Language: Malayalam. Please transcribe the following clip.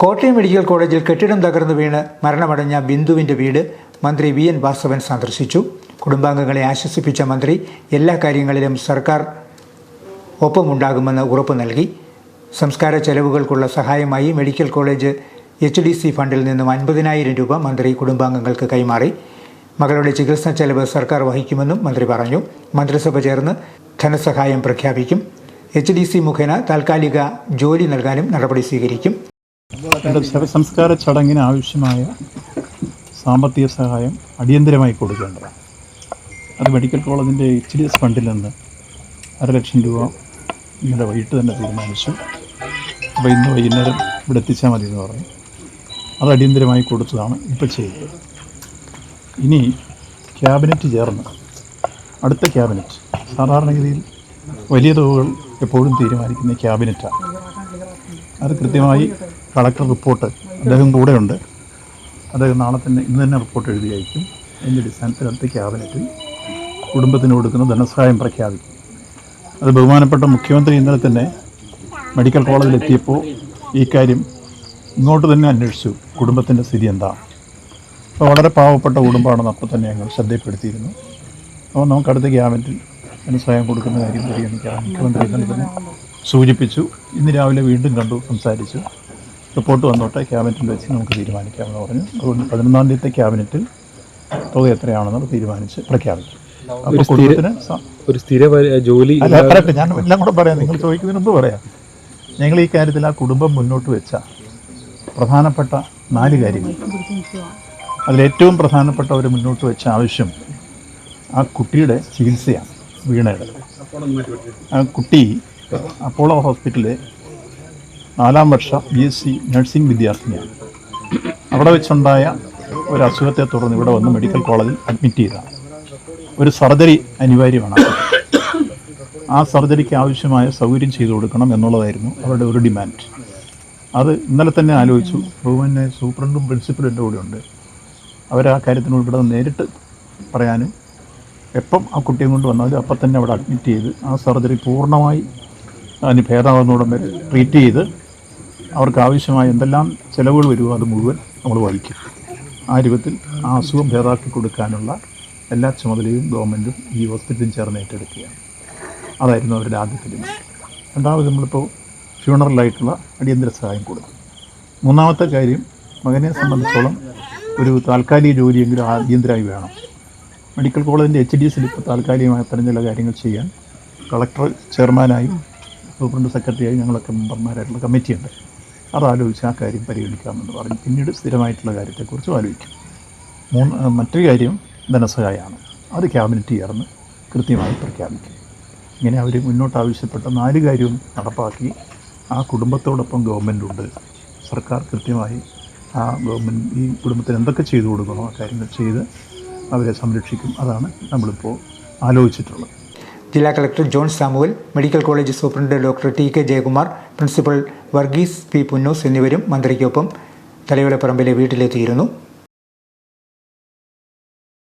കോട്ടയം മെഡിക്കൽ കോളേജിൽ കെട്ടിടം തകർന്നു വീണ് മരണമടഞ്ഞ ബിന്ദുവിന്റെ വീട് മന്ത്രി വി എൻ വാസവൻ സന്ദർശിച്ചു. കുടുംബാംഗങ്ങളെ ആശ്വസിപ്പിച്ച മന്ത്രി എല്ലാ കാര്യങ്ങളിലും സർക്കാർ ഒപ്പമുണ്ടാകുമെന്ന് ഉറപ്പു നൽകി. സംസ്കാര ചെലവുകൾക്കുള്ള സഹായമായി medical college H D C ഫണ്ടിൽ നിന്നും അൻപതിനായിരം രൂപ മന്ത്രി കുടുംബാംഗങ്ങൾക്ക് കൈമാറി. മകളുടെ ചികിത്സാ ചെലവ് സർക്കാർ വഹിക്കുമെന്നും മന്ത്രി പറഞ്ഞു. മന്ത്രിസഭ ചേർന്ന് ധനസഹായം പ്രഖ്യാപിക്കും. എച്ച് ഡി സി മുഖേന താൽക്കാലിക ജോലി നൽകാനും നടപടി സ്വീകരിക്കും. ശവസംസ്കാര ചടങ്ങിന് ആവശ്യമായ സാമ്പത്തിക സഹായം അടിയന്തരമായി കൊടുക്കേണ്ടതാണ്. അത് മെഡിക്കൽ കോളേജിന്റെ എച്ച് ഡി എസ് ഫണ്ടിൽ നിന്ന് ലക്ഷം രൂപ ഇന്നലെ വൈകിട്ട് തന്നെ തീരുമാനിച്ചു. അപ്പോൾ ഇന്ന് വൈകുന്നേരം ഇവിടെ എത്തിച്ചാൽ മതി എന്ന് പറഞ്ഞു. അത് അടിയന്തരമായി കൊടുത്തതാണ് ഇപ്പോൾ ചെയ്തത്. ഇനി ക്യാബിനറ്റ് ചേർന്ന് അടുത്ത ക്യാബിനറ്റ് സാധാരണഗതിയിൽ വലിയ തുകകൾ എപ്പോഴും തീരുമാനിക്കുന്ന ക്യാബിനറ്റാണ്. അത് കൃത്യമായി കളക്ടർ റിപ്പോർട്ട് അദ്ദേഹം കൂടെയുണ്ട്. അദ്ദേഹം നാളെ തന്നെ ഇന്ന് തന്നെ റിപ്പോർട്ട് എഴുതി അയക്കും അതിന്റെ അടിസ്ഥാനത്തിൽ അടുത്ത ക്യാബിനറ്റിൽ കുടുംബത്തിന് കൊടുക്കുന്ന ധനസഹായം പ്രഖ്യാപിക്കും. അത് ബഹുമാനപ്പെട്ട മുഖ്യമന്ത്രി ഇന്നലെ തന്നെ മെഡിക്കൽ കോളേജിലെത്തിയപ്പോൾ ഈ കാര്യം ഇങ്ങോട്ട് തന്നെ അന്വേഷിച്ചു. കുടുംബത്തിന്റെ സ്ഥിതി എന്താ? അപ്പോൾ വളരെ പാവപ്പെട്ട കുടുംബമാണെന്ന് അപ്പോൾ തന്നെ ഞങ്ങൾ ശ്രദ്ധയിൽപ്പെടുത്തിയിരുന്നു. അപ്പോൾ നമുക്ക് അടുത്ത ക്യാബിനറ്റിൽ ധനസഹായം കൊടുക്കുന്ന കാര്യം പരിഗണിക്കാം മുഖ്യമന്ത്രി ഇന്നലെ തന്നെ സൂചിപ്പിച്ചു. ഇന്ന് രാവിലെ വീണ്ടും കണ്ടു സംസാരിച്ചു. റിപ്പോർട്ട് വന്നോട്ടെ. ക്യാബിനറ്റിൽ വെച്ച് നമുക്ക് തീരുമാനിക്കാമെന്ന് പറഞ്ഞു. അതുകൊണ്ട് പതിനൊന്നാം തീയതി ക്യാബിനറ്റിൽ തുക എത്രയാണെന്ന് തീരുമാനിച്ച് പ്രഖ്യാപിക്കും ഒരു സ്ഥിര ജോലി പറയട്ടെ ഞാൻ എല്ലാം കൂടെ പറയാം. നിങ്ങൾ ചോദിക്കുന്നതിന് മുമ്പ് പറയാം. ഞങ്ങൾ ഈ കാര്യത്തിൽ ആ കുടുംബം മുന്നോട്ട് വെച്ച പ്രധാനപ്പെട്ട നാല് കാര്യങ്ങൾ. അതിലേറ്റവും പ്രധാനപ്പെട്ട അവർ മുന്നോട്ട് വെച്ച ആവശ്യം ആ കുട്ടിയുടെ ചികിത്സയാണ് വീണയുടെ. ആ കുട്ടി അപ്പോളോ ഹോസ്പിറ്റലിലെ നാലാം വർഷ ബി എസ് സി നഴ്സിംഗ് വിദ്യാർത്ഥിനിയാണ്. അവിടെ വെച്ചുണ്ടായ ഒരു അസുഖത്തെ തുടർന്ന് ഇവിടെ വന്ന് മെഡിക്കൽ കോളേജിൽ അഡ്മിറ്റ് ചെയ്താണ്. ഒരു സർജറി അനിവാര്യമാണ്. ആ സർജറിക്ക് ആവശ്യമായ സൗകര്യം ചെയ്തു കൊടുക്കണം എന്നുള്ളതായിരുന്നു അവരുടെ ഒരു ഡിമാൻഡ്. അത് ഇന്നലെ തന്നെ ആലോചിച്ചു. ബഹുമാനെ സൂപ്രണ്ടും പ്രിൻസിപ്പലും എന്റെ കൂടെ ഉണ്ട് ആ കാര്യത്തിനോട് ഇവിടെ നേരിട്ട് പറയാനും എപ്പം ആ കുട്ടിയെ കൊണ്ട് വന്നാലും അപ്പം തന്നെ അവിടെ അഡ്മിറ്റ് ചെയ്ത് ആ സർജറി പൂർണമായി അതിന് ഭേദമാകുന്നോടം ട്രീറ്റ് ചെയ്ത് അവർക്ക് ആവശ്യമായ എന്തെല്ലാം ചിലവുകൾ വരുമോ അത് മുഴുവൻ നമ്മൾ വഹിക്കും ആ രൂപത്തിൽ ആ അസുഖം ഭേദാക്കി കൊടുക്കാനുള്ള എല്ലാ ചുമതലയും ഗവൺമെന്റും ഈ ഹോസ്പിറ്റലും ചേർന്ന് ഏറ്റെടുക്കുകയാണ്. അതായിരുന്നു അവരുടെ ആദ്യത്തെ ഡിമാൻഡ്. രണ്ടാമത് നമ്മളിപ്പോൾ ഫ്യൂണറലായിട്ടുള്ള അടിയന്തര സഹായം കൊടുക്കും മൂന്നാമത്തെ കാര്യം മകനെ സംബന്ധിച്ചോളം ഒരു താൽക്കാലിക ജോലിയെങ്കിലും അടിയന്തരമായി വേണം. മെഡിക്കൽ കോളേജിന്റെ എച്ച് ഡി എസിൽ ഇപ്പോൾ താൽക്കാലികമായി അത്തരം ചില കാര്യങ്ങൾ ചെയ്യാൻ കളക്ടർ ചെയർമാനായും സൂപ്രണ്ട് സെക്രട്ടറിയായും ഞങ്ങളൊക്കെ മെമ്പർമാരായിട്ടുള്ള കമ്മിറ്റിയുണ്ട്. അത് ആലോചിച്ച് ആ കാര്യം പരിഗണിക്കാമെന്ന് പറഞ്ഞു. പിന്നീട് സ്ഥിരമായിട്ടുള്ള കാര്യത്തെക്കുറിച്ചും ആലോചിക്കും. മൂന്ന് മറ്റൊരു കാര്യം ധനസഹായമാണ് അത് ക്യാബിനറ്റ് ചേർന്ന് കൃത്യമായി പ്രഖ്യാപിക്കും. ഇങ്ങനെ അവർ മുന്നോട്ട് ആവശ്യപ്പെട്ട നാല് കാര്യവും നടപ്പാക്കി. ആ കുടുംബത്തോടൊപ്പം ഗവൺമെന്റുണ്ട്. സർക്കാർ കൃത്യമായി ആ ഗവൺമെന്റ് ഈ കുടുംബത്തിന് എന്തൊക്കെ ചെയ്തു കൊടുക്കണോ ആ കാര്യങ്ങൾ ചെയ്ത് അവരെ സംരക്ഷിക്കും. അതാണ് നമ്മളിപ്പോൾ ആലോചിച്ചിട്ടുള്ളത്. ജില്ലാ collector John Samuel medical college superintendent doctor T K Jayakumar principal Varghese P Punnoose എന്നിവരും മന്ത്രിക്കൊപ്പം തലയോലപ്പറമ്പിലെ വീട്ടിലെത്തിയിരുന്നു